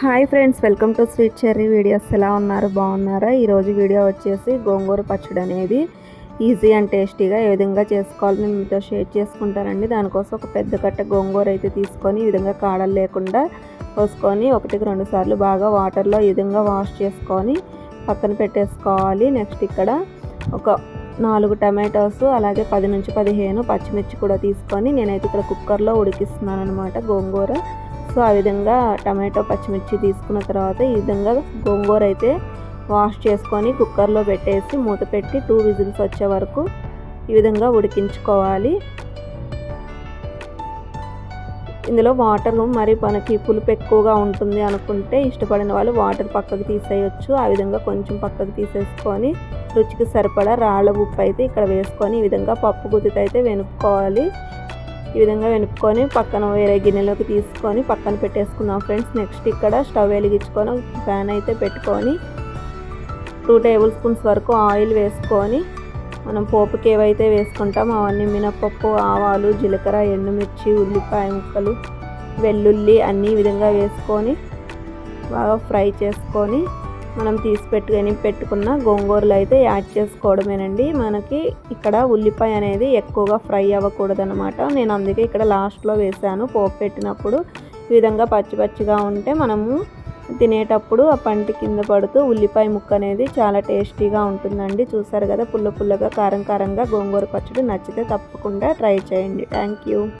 Hi friends welcome to sweet cherry videos. ఎలా ఉన్నారు? బాగున్నారా? ఈరోజు వీడియో వచ్చేసి గోంగూర పచ్చడి అనేది ఈజీ అండ్ టేస్టీగా ఏ విధంగా చేసుకోవాలని నేను మీతో షేర్ చేసుకుంటానండి. దానికోసం ఒక పెద్ద కట్ట గోంగూర అయితే తీసుకొని ఈ విధంగా కాడలు లేకుండా పోసుకొని ఒకటికి రెండు సార్లు బాగా వాటర్లో ఈ విధంగా వాష్ చేసుకొని పక్కన పెట్టేసుకోవాలి. నెక్స్ట్ ఇక్కడ ఒక నాలుగు టమాటోస్ అలాగే పది నుంచి పదిహేను పచ్చిమిర్చి కూడా తీసుకొని నేనైతే ఇక్కడ కుక్కర్లో ఉడికిస్తున్నాను అనమాట గోంగూర. సో ఆ విధంగా టమాటో పచ్చిమిర్చి తీసుకున్న తర్వాత ఈ విధంగా గోంగూర అయితే వాష్ చేసుకొని కుక్కర్లో పెట్టేసి మూత పెట్టి టూ విజిల్స్ వచ్చే వరకు ఈ విధంగా ఉడికించుకోవాలి. ఇందులో వాటర్ మరి మనకి పులుపు ఎక్కువగా ఉంటుంది అనుకుంటే ఇష్టపడిన వాళ్ళు వాటర్ పక్కకు తీసేయచ్చు. ఆ విధంగా కొంచెం పక్కకు తీసేసుకొని రుచికి సరిపడా రాళ్ళ ఉప్పు అయితే ఇక్కడ వేసుకొని ఈ విధంగా పప్పు గుద్దితో అయితే వెనుక్కోవాలి ఈ విధంగా వెనుక్కొని పక్కన వేరే గిన్నెలోకి తీసుకొని పక్కన పెట్టేసుకున్నాం ఫ్రెండ్స్. నెక్స్ట్ ఇక్కడ స్టవ్ వెలిగించుకొని ఫ్యాన్ అయితే పెట్టుకొని టూ టేబుల్ స్పూన్స్ వరకు ఆయిల్ వేసుకొని మనం పోపుకి ఏవైతే వేసుకుంటామో అవన్నీ మినపప్పు ఆవాలు జీలకర్ర ఎండుమిర్చి ఉల్లిపాయ ముక్కలు వెల్లుల్లి అన్నీ విధంగా వేసుకొని బాగా ఫ్రై చేసుకొని మనం తీసి పెట్టుకొని పెట్టుకున్న గోంగూరలు అయితే యాడ్ చేసుకోవడమేనండి. మనకి ఇక్కడ ఉల్లిపాయ అనేది ఎక్కువగా ఫ్రై అవ్వకూడదనమాట నేను అందుకే ఇక్కడ లాస్ట్లో వేసాను పోపు పెట్టినప్పుడు. ఈ విధంగా పచ్చి పచ్చిగా ఉంటే మనము తినేటప్పుడు ఆ పంటి కింద పడుతూ ఉల్లిపాయ ముక్క అనేది చాలా టేస్టీగా ఉంటుందండి. చూసారు కదా పుల్ల పుల్లగా కారం కారంగా గోంగూర పచ్చడి నచ్చితే తప్పకుండా ట్రై చేయండి. Thank you.